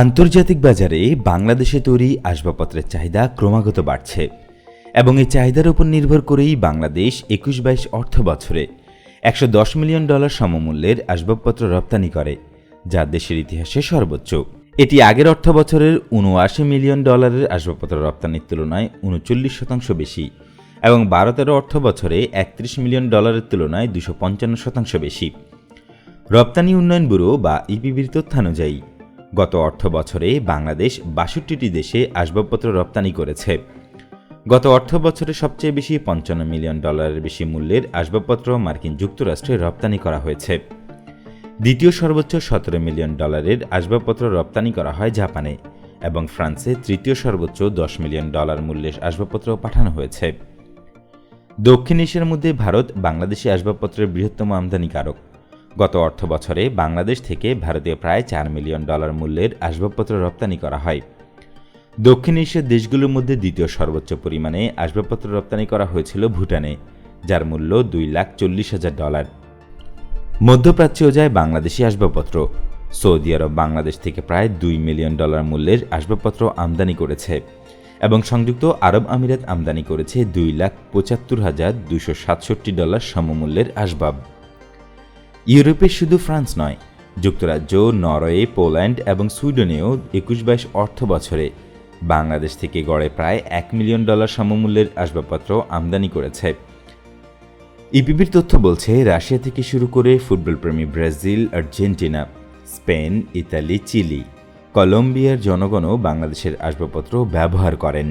আন্তর্জাতিক বাজারে বাংলাদেশে তৈরি আসবাবপত্রের চাহিদা ক্রমাগত বাড়ছে এবং এই চাহিদার উপর নির্ভর করেই বাংলাদেশ একুশ বাইশ অর্থ বছরে একশো দশ মিলিয়ন ডলার সমমূল্যের আসবাবপত্র রপ্তানি করে, যা দেশের ইতিহাসে সর্বোচ্চ। এটি আগের অর্থ বছরের উনআশি মিলিয়ন ডলারের আসবাবপত্র রপ্তানির তুলনায় উনচল্লিশ শতাংশ বেশি এবং বারো তেরো অর্থ বছরে একত্রিশ মিলিয়ন ডলারের তুলনায় দুশো পঞ্চান্ন শতাংশ বেশি। রপ্তানি উন্নয়ন ব্যুরো বা ইপিবির তথ্যানুযায়ী গত অর্থ বছরে বাংলাদেশ বাষট্টিটি দেশে আসবাবপত্র রপ্তানি করেছে। গত অর্থ বছরে সবচেয়ে বেশি পঞ্চান্ন মিলিয়ন ডলারের বেশি মূল্যের আসবাবপত্র মার্কিন যুক্তরাষ্ট্রে রপ্তানি করা হয়েছে। দ্বিতীয় সর্বোচ্চ সতেরো মিলিয়ন ডলারের আসবাবপত্র রপ্তানি করা হয় জাপানে এবং ফ্রান্সে তৃতীয় সর্বোচ্চ দশ মিলিয়ন ডলার মূল্যের আসবাবপত্র পাঠানো হয়েছে। দক্ষিণ এশিয়ার মধ্যে ভারত বাংলাদেশি আসবাবপত্রের বৃহত্তম আমদানিকারক। গত অর্থ বছরে বাংলাদেশ থেকে ভারতে প্রায় চার মিলিয়ন ডলার মূল্যের আসবাবপত্র রপ্তানি করা হয়। দক্ষিণ এশিয়ার দেশগুলোর মধ্যে দ্বিতীয় সর্বোচ্চ পরিমাণে আসবাবপত্র রপ্তানি করা হয়েছিল ভুটানে, যার মূল্য দুই লাখ চল্লিশ হাজার ডলার। মধ্যপ্রাচ্যেও যায় বাংলাদেশি আসবাবপত্র। সৌদি আরব বাংলাদেশ থেকে প্রায় দুই মিলিয়ন ডলার মূল্যের আসবাবপত্র আমদানি করেছে এবং সংযুক্ত আরব আমিরাত আমদানি করেছে দুই লাখ পঁচাত্তর হাজার দুশো সাতষট্টি ডলার সমমূল্যের আসবাব। ইউরোপে শুধু ফ্রান্স নয়, যুক্তরাজ্য, নরওয়ে, পোল্যান্ড এবং সুইডেনেও একুশ বাইশ অর্থ বছরে বাংলাদেশ থেকে গড়ে প্রায় এক মিলিয়ন ডলার সমমূল্যের আসবাবপত্র আমদানি করেছে। ইপিবির তথ্য বলছে, রাশিয়া থেকে শুরু করে ফুটবলপ্রেমী Brazil, Argentina, Spain, Italy, Chile, কলম্বিয়ার জনগণও বাংলাদেশের আসবাবপত্র ব্যবহার করেন।